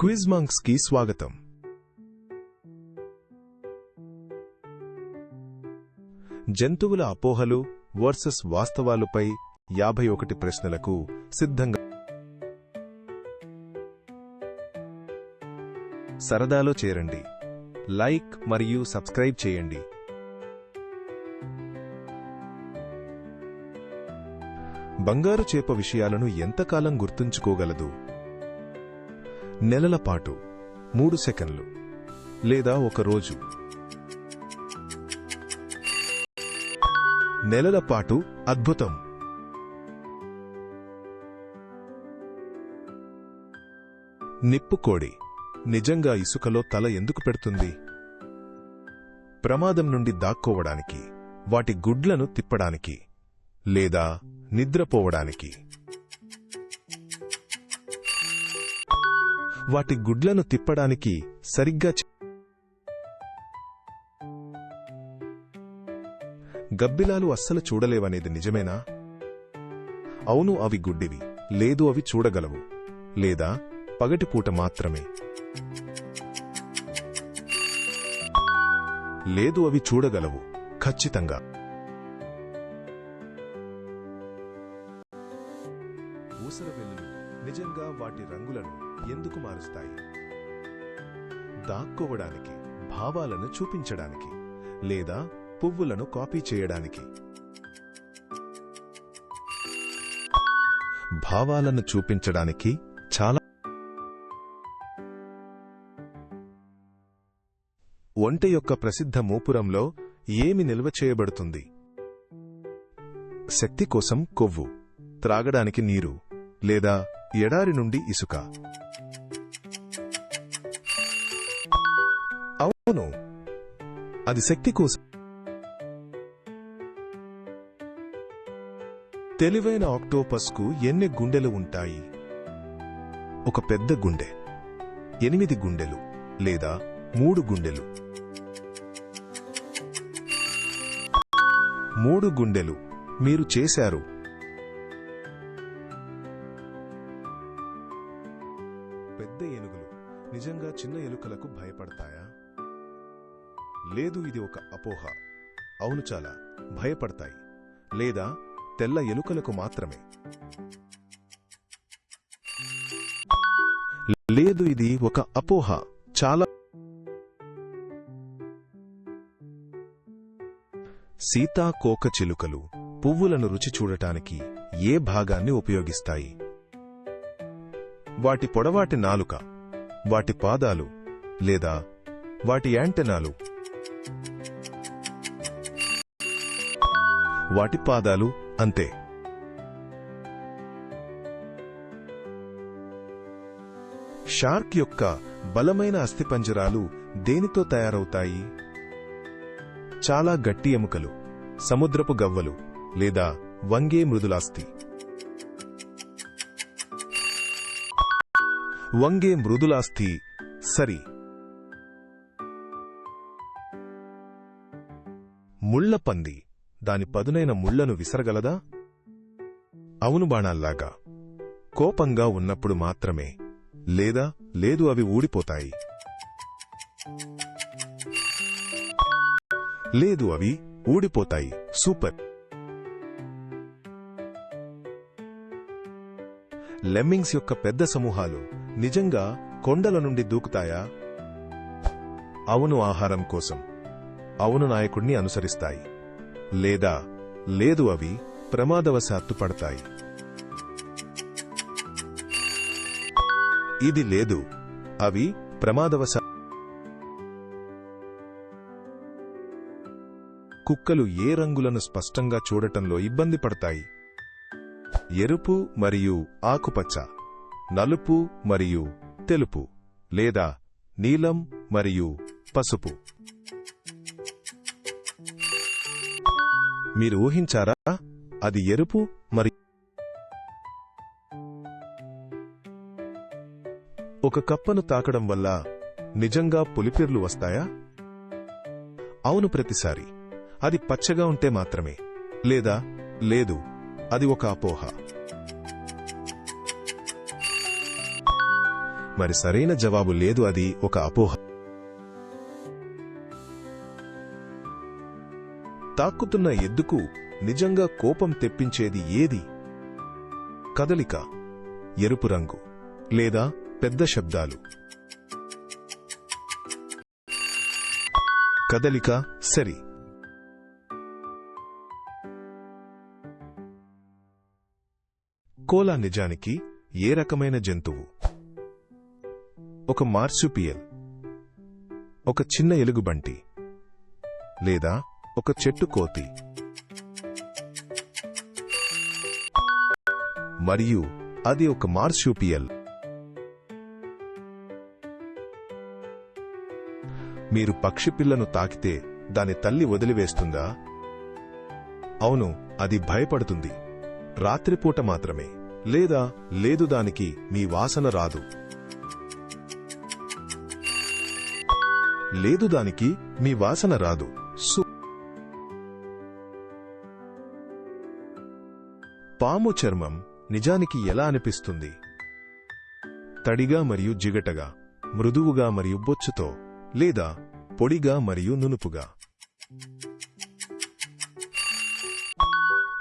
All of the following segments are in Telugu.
క్విజ్ మంక్స్కి స్వాగతం. జంతువుల అపోహలు వర్సెస్ వాస్తవాలుపై యాభై ఒకటి ప్రశ్నలకు సిద్ధంగా సరదాలో చేరండి. లైక్ మరియు సబ్స్క్రైబ్ చేయండి. బంగారు చేప విషయాలను ఎంతకాలం గుర్తుంచుకోగలదు? నెలల పాటు మూడు సెకన్లు లేదా ఒక రోజు. నెలల పాటు అద్భుతం. నిప్పుకోడి నిజంగా ఇసుకలో తల ఎందుకు పెడుతుంది? ప్రమాదం నుండి దాక్కోవడానికి వాటి గుడ్లను తిప్పడానికి లేదా నిద్రపోవడానికి. వాటి గుడ్లను తిప్పడానికి సరిగ్గా గబ్బిలాలు అస్సలు చూడలేవనేది నిజమేనా? అవును అవి గుడ్డివి. లేదు అవి చూడగలవు. లేదా పగటిపూట మాత్రమే. లేదు అవి చూడగలవు. ఖచ్చితంగా. వాటి రంగులను ఎందుకు మారుస్తాయి? దాక్కోవడానికి భావాలను చూపించడానికి లేదా పువ్వులను కాపీ చేయడానికి. భావాలను చూపించడానికి చాలా ఒంటె యొక్క ప్రసిద్ధ మూపురంలో ఏమి నిల్వ చేయబడుతుంది? శక్తి కోసం కొవ్వు త్రాగడానికి నీరు లేదా ఎడారి నుండి ఇసుక. అవును అది శక్తి కోసం. తెలివైన ఆక్టోపస్కు ఎన్ని గుండెలు ఉంటాయి? ఒక పెద్ద గుండె ఎనిమిది గుండెలు లేదా మూడు గుండెలు. మూడు గుండెలు మీరు చేశారు కూడా చిన్న ఎలుకలకు భయపడతాయా? లేదు ఇది ఒక అపోహ. అవును చాలా భయపడతాయి. లేదా తెల్ల ఎలుకలకు మాత్రమే. లేదు ఇది ఒక అపోహ. చాలా సీతాకోక చిలుకలు పువ్వులను రుచి చూడటానికి ఏ భాగాన్ని ఉపయోగిస్తాయి? వాటి పొడవాటి నాలుక వాటి పాదాలు లేదా వాటి యాంటెనాలు. వాటి పాదాలు అంతే. షార్క్ యొక్క బలమైన అస్థిపంజరాలు దేనితో తయారవుతాయి? చాలా గట్టి ఎముకలు సముద్రపు గవ్వలు లేదా వంగే మృదులాస్థి వంగే మృదులాస్థి సరి. ముళ్ళపంది దాని పదునైన ముళ్ళను విసరగలదా? అవును బాణాల్లాగా. కోపంగా ఉన్నప్పుడు మాత్రమే. లేదా లేదు అవి ఊడిపోతాయి. లేదు అవి ఊడిపోతాయి. సూపర్. లెమ్మింగ్స్ యొక్క పెద్ద సమూహాలు నిజంగా కొండల నుండి దూకుతాయా? అవును ఆహారం కోసం. అవును నాయకుడిని అనుసరిస్తాయి. లేదా లేదు అవి ప్రమాదవశాత్తు పడతాయి. ఇది లేదు. అవి ప్రమాదవశా కుక్కలు ఏ రంగులను స్పష్టంగా చూడటంలో ఇబ్బంది పడతాయి? ఎరుపు మరియు ఆకుపచ్చ నలుపు మరియు తెలుపు లేదా నీలం మరియు పసుపు. మీరు ఊహించారా? అది ఎరుపు మరి ఒక కప్పను తాకడం వల్ల నిజంగా పులిపిర్లు వస్తాయా? అవును ప్రతిసారి. అది పచ్చగా ఉంటే మాత్రమే. లేదా లేదు. అది ఒక అపోహ. మరి సరైన జవాబు లేదు అది ఒక అపోహ. తాక్కుతున్న ఎద్దుకు నిజంగా కోపం తెప్పించేది ఏది? కదలిక ఎరుపు రంగు లేదా పెద్ద శబ్దాలు. కదలిక సరి. కోలా నిజానికి ఏ రకమైన జంతువు? ఒక మార్సుపియల్ ఒక చిన్న ఎలుగుబంటి లేదా ఒక చెట్టు కోతి. మరియు అది ఒక మార్సుపియల్. మీరు పక్షి పిల్లను తాకితే దాని తల్లి వదిలివేస్తుందా? అవును అది భయపడుతుంది. రాత్రిపూట మాత్రమే. లేదా లేదు దానికి మీ వాసన రాదు. లేదు దానికి మీ వాసన రాదు. సు పాము చర్మం నిజానికి ఎలా అనిపిస్తుంది? తడిగా మరియు జిగటగా మృదువుగా మరియు బొచ్చుతో లేదా పొడిగా మరియు నునుపుగా?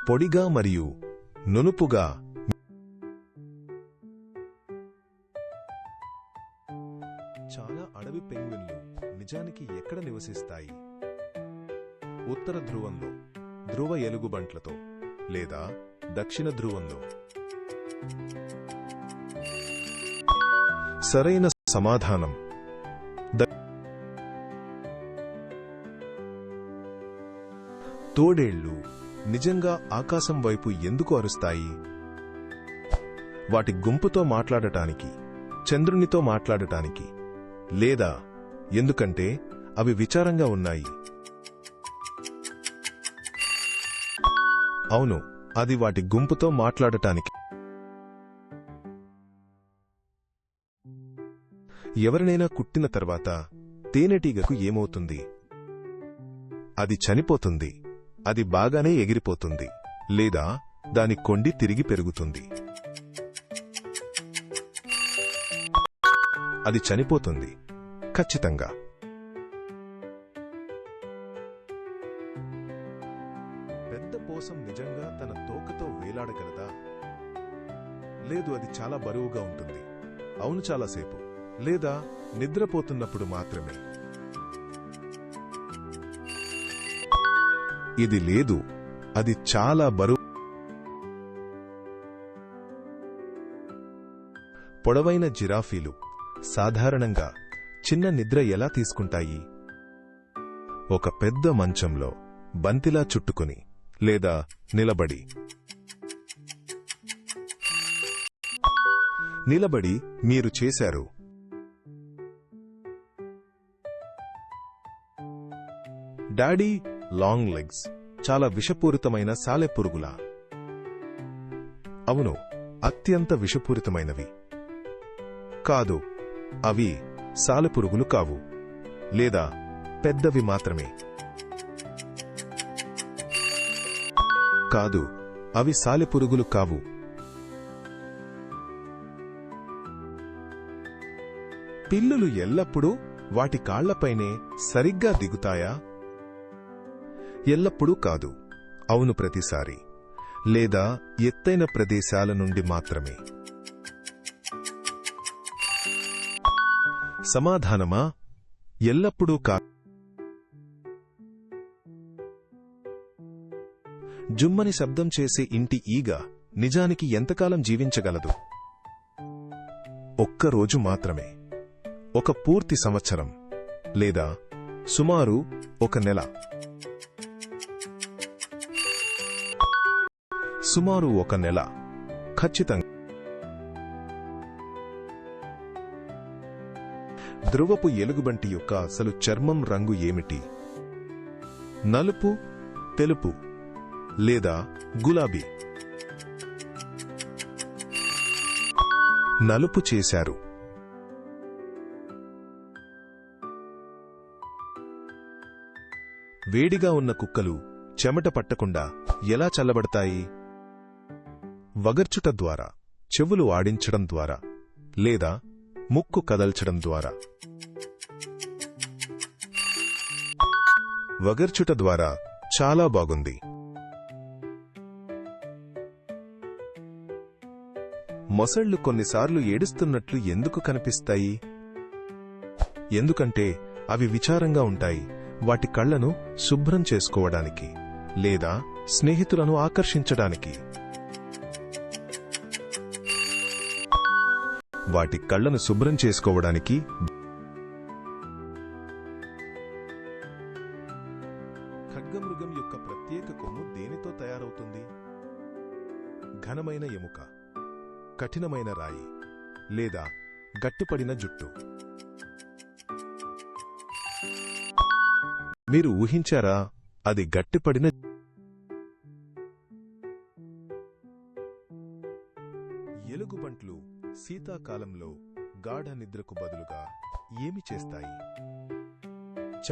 పొడిగా మరియు నునుపుగా నిజానికి ఎక్కడ నివసిస్తాయి? ఉత్తర ధ్రువంలో ధ్రువ ఎలుగుబంట్లతో లేదా దక్షిణ ధ్రువంలో. సరైన సమాధానం. తోడేళ్ళు నిజంగా ఆకాశం వైపు ఎందుకు అరుస్తాయి? వాటి గుంపుతో మాట్లాడటానికి చంద్రునితో మాట్లాడటానికి లేదా ఎందుకంటే అవి విచారంగా ఉన్నాయి. అవును అది వాటి గుంపుతో మాట్లాడటానికి. ఎవరినైనా కుట్టిన తర్వాత తేనెటీగకు ఏమవుతుంది? అది చనిపోతుంది. అది బాగానే ఎగిరిపోతుంది. లేదా దాని కొండి తిరిగి పెరుగుతుంది. అది చనిపోతుంది. ఖచ్చితంగా. పెద్ద పోసం నిజంగా తన తోకతో వేలాడగలదా? లేదు అది చాలా బరువుగా ఉంటుంది. అవును చాలాసేపు లేదా నిద్రపోతున్నప్పుడు మాత్రమే. ఇది లేదు. అది చాలా బరువు. పొడవైన జిరాఫీలు. సాధారణంగా చిన్న నిద్ర ఎలా తీసుకుంటాయి? ఒక పెద్ద మంచంలో బంతిలా చుట్టుకుని లేదా నిలబడి. నిలబడి మీరు చేశారు. డాడీ లాంగ్ లెగ్స్ చాలా విషపూరితమైన సాలెపురుగులా అవును అత్యంత విషపూరితమైనవి. కాదు అవి సాలెపురుగులు కావు. లేదా పెద్దవి మాత్రమే. కాదు అవి సాలెపురుగులు కావు. పిల్లులు ఎల్లప్పుడూ వాటి కాళ్ళపైనే సరిగ్గా దిగుతాయా? ఎల్లప్పుడూ కాదు. అవును ప్రతిసారి. లేదా ఎత్తైన ప్రదేశాల నుండి మాత్రమే. సమాధానమా? ఎల్లప్పుడూ కా జుమ్మని శబ్దం చేసే ఇంటి ఈగ నిజానికి ఎంతకాలం జీవించగలదు? ఒక్కరోజు మాత్రమే. ఒక పూర్తి సంవత్సరం. లేదా సుమారు ఒక నెల. సుమారు ఒక నెల. ఖచ్చితంగా. ధ్రువపు ఎలుగుబంటి యొక్క అసలు చర్మం రంగు ఏమిటి? నలుపు తెలుపు లేదా గులాబీ? నలుపు చేశారు. వేడిగా ఉన్న కుక్కలు చెమట పట్టకుండా ఎలా చల్లబడతాయి? వగర్చుట ద్వారా చెవులు ఆడించడం ద్వారా లేదా ముక్కు కదల్చడం ద్వారా. వగర్చుట ద్వారా చాలా బాగుంది. మొసళ్ళు కొన్నిసార్లు ఏడుస్తున్నట్లు ఎందుకు కనిపిస్తాయి? ఎందుకంటే అవి విచారంగా ఉంటాయి. వాటి కళ్ళను శుభ్రం చేసుకోవడానికి లేదా స్నేహితులను ఆకర్షించడానికి. వాటి కళ్ళను శుభ్రం చేసుకోవడానికి ఖడ్గమృగం యొక్క ప్రత్యేక కొమ్ము దేనితో తయారవుతుంది? ఘనమైన ఎముక కఠినమైన రాయి లేదా గట్టిపడిన జుట్టు. మీరు ఊహించారా అది గట్టిపడిన శీతాకాలంలో గాఢ నిద్రకు బదులుగా ఏమి చేస్తాయి?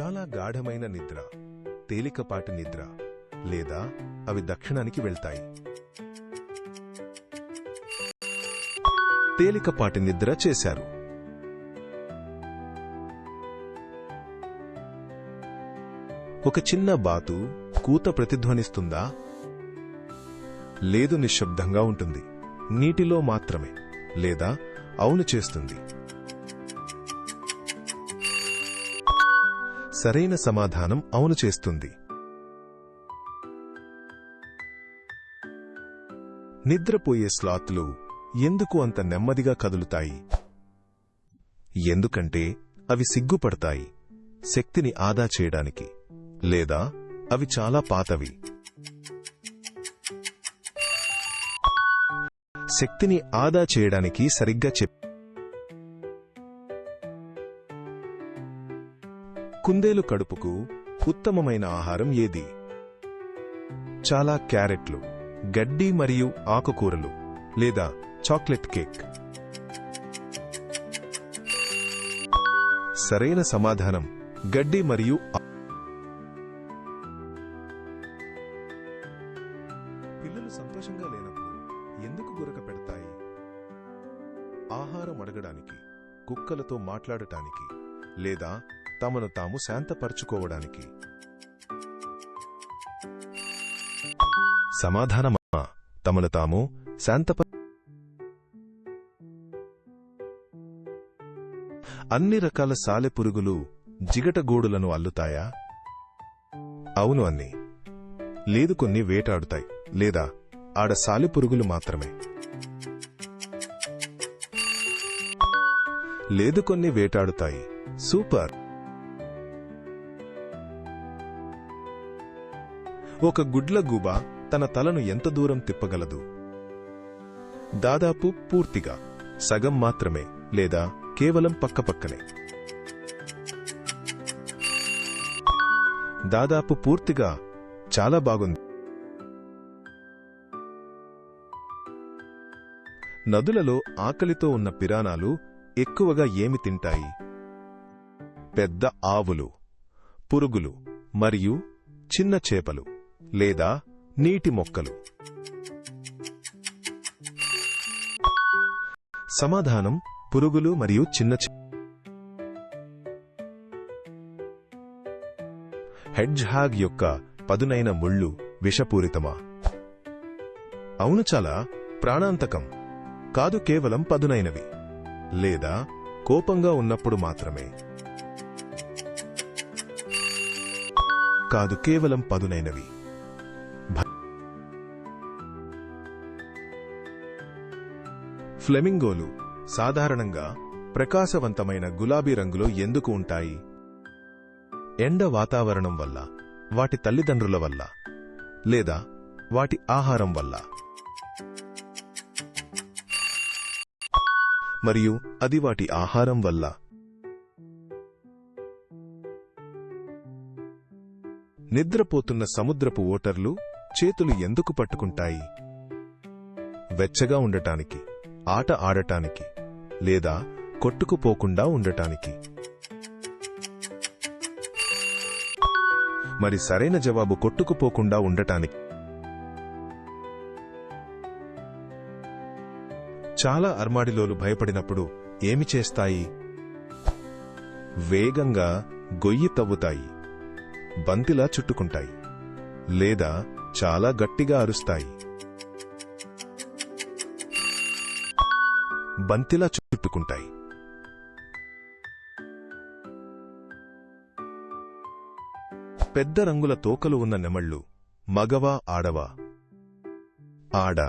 చాలా గాఢమైన నిద్ర తేలికపాటి నిద్ర లేదా అవి దక్షిణానికి వెళ్తాయి. తేలికపాటి నిద్ర చేశారు. ఒక చిన్న బాతు కూత ప్రతిధ్వనిస్తుందా? లేదు నిశ్శబ్దంగా ఉంటుంది. నీటిలో మాత్రమే. లేదా అవును చేస్తుంది. సరైన సమాధానం అవును చేస్తుంది. నిద్రపోయే స్లాత్లు ఎందుకు అంత నెమ్మదిగా కదులుతాయి? ఎందుకంటే అవి సిగ్గుపడతాయి శక్తిని ఆదా చేయడానికి లేదా అవి చాలా పాతవి. శక్తిని ఆదా చేయడానికి సరిగ్గా చెప్ కుందేలు కడుపుకు ఉత్తమమైన ఆహారం ఏది? చాలా క్యారెట్లు గడ్డి మరియు ఆకుకూరలు లేదా చాక్లెట్ కేక్. సరైన సమాధానం గడ్డి మరియు ఆహారం అడగడానికి కుక్కలతో మాట్లాడటానికి లేదా తమను తాము శాంతపరచుకోవడానికి. సమాధానమా తమను తాము శాంతప అన్ని రకాల సాలెపురుగులు జిగటగూడులను అల్లుతాయా? అవును అన్ని. లేదు కొన్ని వేటాడుతాయి లేదా ఆడ సాలెపురుగులు మాత్రమే. లేదు కొన్ని వేటాడుతాయి. సూపర్. ఒక గుడ్ల గుబ తన తలను ఎంత దూరం తిప్పగలదు? దాదాపు పూర్తిగా. సగం మాత్రమే లేదా కేవలం పక్కపక్కనే దాదాపు పూర్తిగా చాలా బాగుంది. నదులలో ఆకలితో ఉన్న పిరాణాలు ఎక్కువగా ఏమి తింటాయి? పెద్ద ఆవులు పురుగులు మరియు చిన్న చేపలు లేదా నీటి మొక్కలు. సమాధానం పురుగులు మరియు చిన్న హెడ్జ్ హెడ్జ్హాగ్ యొక్క పదునైన ముళ్ళు విషపూరితమా? అవును చాలా ప్రాణాంతకం. కాదు కేవలం పదునైనవి. లేదా కోపంగా ఉన్నప్పుడు మాత్రమే. కాదు కేవలం పదునైనవి. ఫ్లెమింగోలు సాధారణంగా ప్రకాశవంతమైన గులాబీ రంగులో ఎందుకు ఉంటాయి? ఎండ వాతావరణం వల్ల వాటి తల్లిదండ్రుల వల్ల లేదా వాటి ఆహారం వల్ల. మరియు అది వాటి ఆహారం వల్ల. నిద్రపోతున్న సముద్రపు ఓటర్లు చేతులు ఎందుకు పట్టుకుంటాయి? వెచ్చగా ఉండటానికి ఆట ఆడటానికి లేదా కొట్టుకుపోకుండా ఉండటానికి. మరి సరైన జవాబు కొట్టుకుపోకుండా ఉండటానికి చాలా అర్మాడిలోలు భయపడినప్పుడు ఏమి చేస్తాయి? వేగంగా గొయ్యి తవ్వుతాయి. బంతిలా చుట్టుకుంటాయి. లేదా చాలా గట్టిగా అరుస్తాయి. బంతిలా చుట్టుకుంటాయి. పెద్ద రంగుల తోకలు ఉన్న నెమళ్ళు మగవా ఆడవా? ఆడ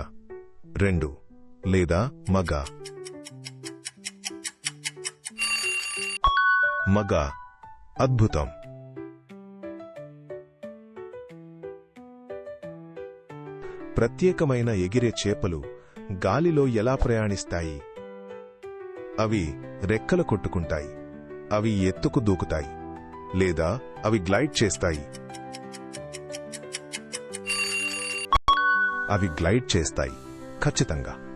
రెండు. లేదా మగ. మగ. అద్భుతం. ప్రత్యేకమైన ఎగిరే చేపలు గాలిలో ఎలా ప్రయాణిస్తాయి? అవి రెక్కలు కొట్టుకుంటాయి. అవి ఎత్తుకు దూకుతాయి. లేదా అవి గ్లైడ్ చేస్తాయి. అవి గ్లైడ్ చేస్తాయి. ఖచ్చితంగా.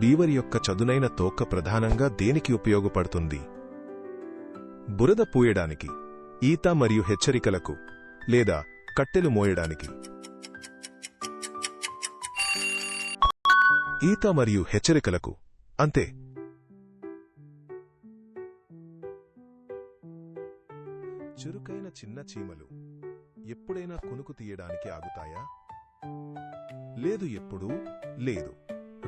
బీవర్ యొక్క చదునైన తోక ప్రధానంగా దేనికి ఉపయోగపడుతుంది? బురద పూయడానికి ఈత మరియు హెచ్చరికలకు లేదా కట్టెలు మోయడానికి. ఈత మరియు హెచ్చరికలకు అంతే. చురుకైన చిన్న చీమలు ఎప్పుడైనా కొనుకు తీయడానికి ఆగుతాయా? లేదు ఎప్పుడూ లేదు.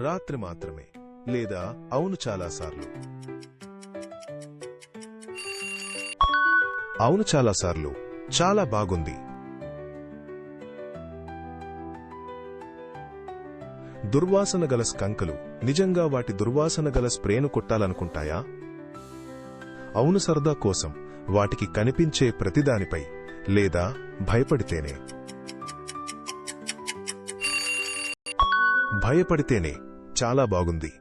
రాత్రి మాత్రమే లేదా అవును చాలాసార్లు. అవును చాలాసార్లు చాలా బాగుంది. దుర్వాసన గల స్కంకలు నిజంగా వాటి దుర్వాసన గల స్ప్రేను కొట్టాలనుకుంటాయా? అవును సరదా కోసం వాటికి కనిపించే ప్రతిదానిపై లేదా భయపడితేనే. భయపడితేనే చాలా బాగుంది.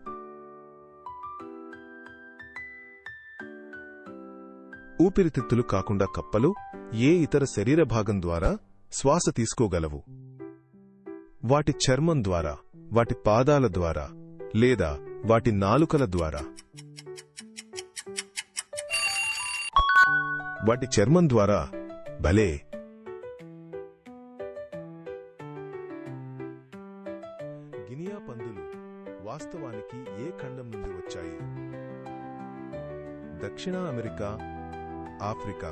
ఊపిరితిత్తులు కాకుండా కప్పలు ఏ ఇతర శరీర భాగం ద్వారా శ్వాస తీసుకోగలవు. వాటి చర్మం ద్వారా వాటి పాదాల ద్వారా లేదా వాటి నాలుకల ద్వారా. వాటి చర్మం ద్వారా భలే దక్షిణ అమెరికా ఆఫ్రికా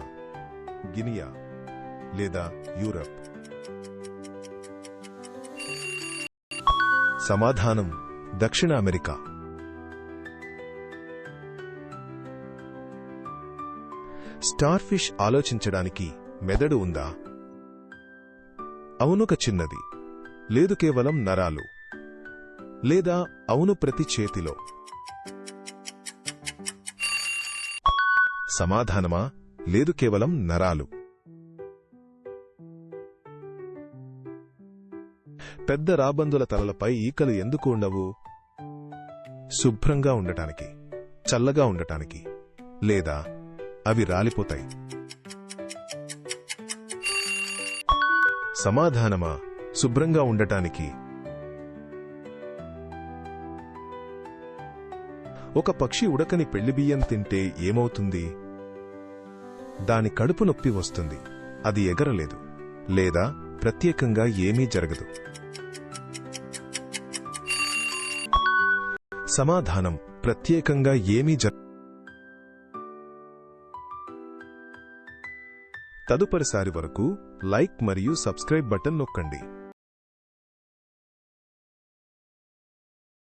గినియా లేదా యూరప్. సమాధానం దక్షిణ అమెరికా. స్టార్ ఫిష్ ఆలోచించడానికి మెదడు ఉందా? అవునొక చిన్నది లేదు కేవలం నరాలు లేదా అవును ప్రతి చేతిలో. సమాధానమా? లేదు కేవలం నరాలు. పెద్ద రాబందుల తలలపై ఈకలు ఎందుకు ఉండవు? శుభ్రంగా ఉండటానికి చల్లగా ఉండటానికి లేదా అవి రాలిపోతాయి. సమాధానమా? శుభ్రంగా ఉండటానికి. ఒక పక్షి ఉడకని పెళ్ళి బియ్యం తింటే ఏమవుతుంది? దాని కడుపు నొప్పి వస్తుంది. అది ఎగరలేదు. లేదా ప్రత్యేకంగా ఏమీ జరగదు. సమాధానం ప్రత్యేకంగా ఏమీ జర తదుపరిసారి వరకు లైక్ మరియు సబ్స్క్రైబ్ బటన్ నొక్కండి.